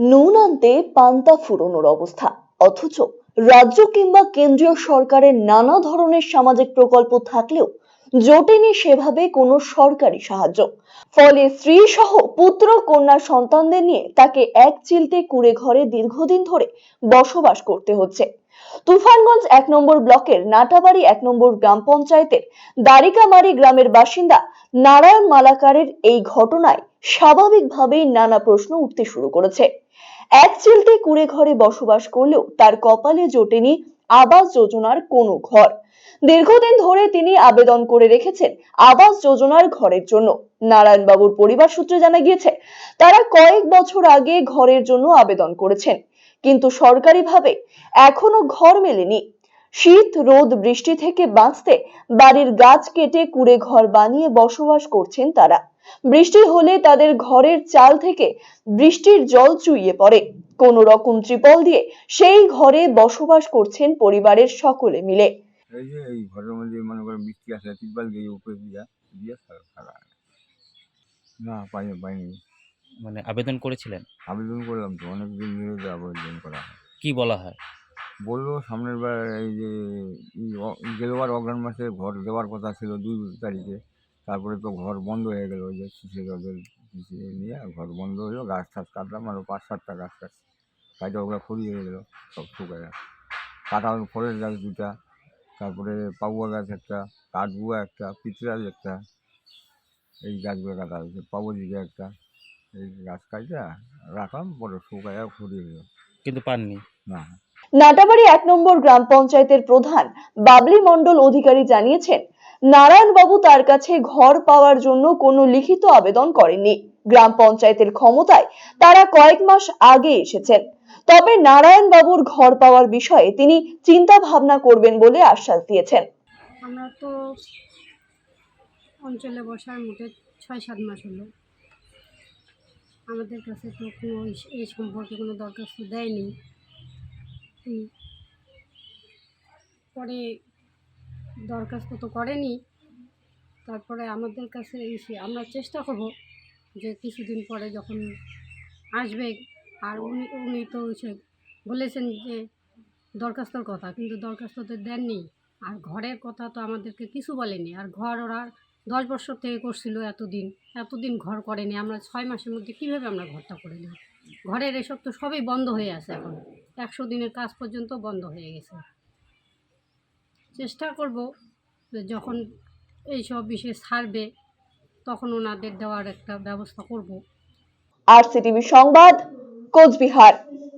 নুন আনতে পান্তা ফুরোনোর অবস্থা। অথচ রাজ্য কিংবা কেন্দ্রীয় সরকারের নানা ধরনের সামাজিক প্রকল্প থাকলেও জোটেনি সেভাবে কোনো সরকারি সাহায্য। ফলে স্ত্রী সহ পুত্র কন্যা সন্তানদের নিয়ে তাকে এক চিলতে কুড়ে ঘরে দীর্ঘদিন ধরে বসবাস করতে হচ্ছে। তুফানগঞ্জ এক নম্বর ব্লকের নাটাবাড়ি এক নম্বর গ্রাম পঞ্চায়েতের দারিকামারি গ্রামের বাসিন্দা নারায়ণ মালাকারের এই ঘটনায় স্বাভাবিকভাবেই নানা প্রশ্ন উঠতে শুরু করেছে। এক চিলতে কুড়ে ঘরে বসবাস করলেও তার কপালে জোটেনি আবাস যোজনার কোনো ঘর। দীর্ঘদিন ধরে তিনি আবেদন করে রেখেছেন আবাস যোজনার ঘরের জন্য। নারায়ণবাবুর পরিবার সূত্রে জানা গিয়েছে, তারা কয়েক বছর আগে ঘরের জন্য আবেদন করেছেন। কিন্তু সরকারিভাবে এখনও ঘর মেলেনি। শীত, রোদ, বৃষ্টি থেকে বাঁচতে বাড়ির গাছ কেটে কুড়ে ঘর বানিয়ে বসবাস করছেন তারা। বৃষ্টি হলে তাদের ঘরের চাল থেকে বৃষ্টির জল চুইয়ে পড়ে। কোন রকম ত্রিপল দিয়ে সেই ঘরে বসবাস করছেন পরিবারের সকলে মিলে। এই যে এই ঘরের মধ্যে মনে করেন বৃষ্টি আসে তিরপাল দিয়ে উপরে দিয়া দিয়া থাকা থাকা না পাইনি পাইনি। মানে আবেদন করেছিলেন? আবেদন করলাম তো অনেক দিন ধরে আবেদন করা হয়। কি বলা হয়? বলল সামনের বার এই যে গেলোবার অগ্রাণ মাসে ঘর দেওয়ার কথা ছিল দুই তারিখে। তারপরে তো ঘর বন্ধ হয়ে গেলো ওই যে শিশে ওদের শিশে নিয়ে ঘর বন্ধ হলো গাছ টাছ কাটলাম আরও পাঁচ সাতটা গাছ কাটছি কাটে ওগুলো খড়িয়ে গেলো সব শুকায় কাঁঠাল ফলের গাছ দুটা তারপরে পাবুয়া গাছ একটা কাঠগুয়া একটা পিতরাজ একটা এই গাছগুলো কাটা হয়েছে পাবদিকে একটা এই গাছ কাটা রাখলাম পরে শুকায় ফুরিয়ে গেলো। কিন্তু পাননি? না। নাটাবাড়ি এক নম্বর গ্রাম পঞ্চায়েতের প্রধান বাবলি মণ্ডল অধিকারী জানিয়েছেন নারায়ণবাবু তার কাছে ঘর পাওয়ার জন্য কোনো লিখিত আবেদন করেননি। গ্রাম পঞ্চায়েতের ক্ষমতায় তারা কয়েক মাস আগে এসেছেন। তবে নারায়ণবাবুর ঘর পাওয়ার বিষয়ে তিনি চিন্তা ভাবনা করবেন বলে আশ্বাস দিয়েছেন। আমরা তো অঞ্চলে বসার মোটে ছয় সাত মাস হলো। আমাদের কাছে তো কোনো এই- সম্পর্কে কোনো দরখাস্ত দেয়নি। পরে দরখাস্ত তো করেনি। তারপরে আমাদের কাছে এসে আমরা চেষ্টা করব যে কিছুদিন পরে যখন আসবে, আর উনি উনি তো এসে বলেছেন যে দরখাস্তর কথা, কিন্তু দরখাস্ত তো দেননি। আর ঘরের কথা তো আমাদেরকে কিছু বলেনি। আর ঘর ওরা দশ বছর থেকে করছিল এতদিন এতদিন ঘর করেনি। আমরা ছয় মাসের মধ্যে কীভাবে আমরা ঘরটা করে নেব? ঘরের এসব তো সবই বন্ধ হয়ে আছে এখন। একশো দিনের কাজ পর্যন্ত বন্ধ হয়ে গেছে। চেষ্টা করব যখন এইসব বিষয়ে ছাড়বে তখন ওনাদের দেওয়ার একটা ব্যবস্থা করব। আর সিটিভি সংবাদ, কোচবিহার।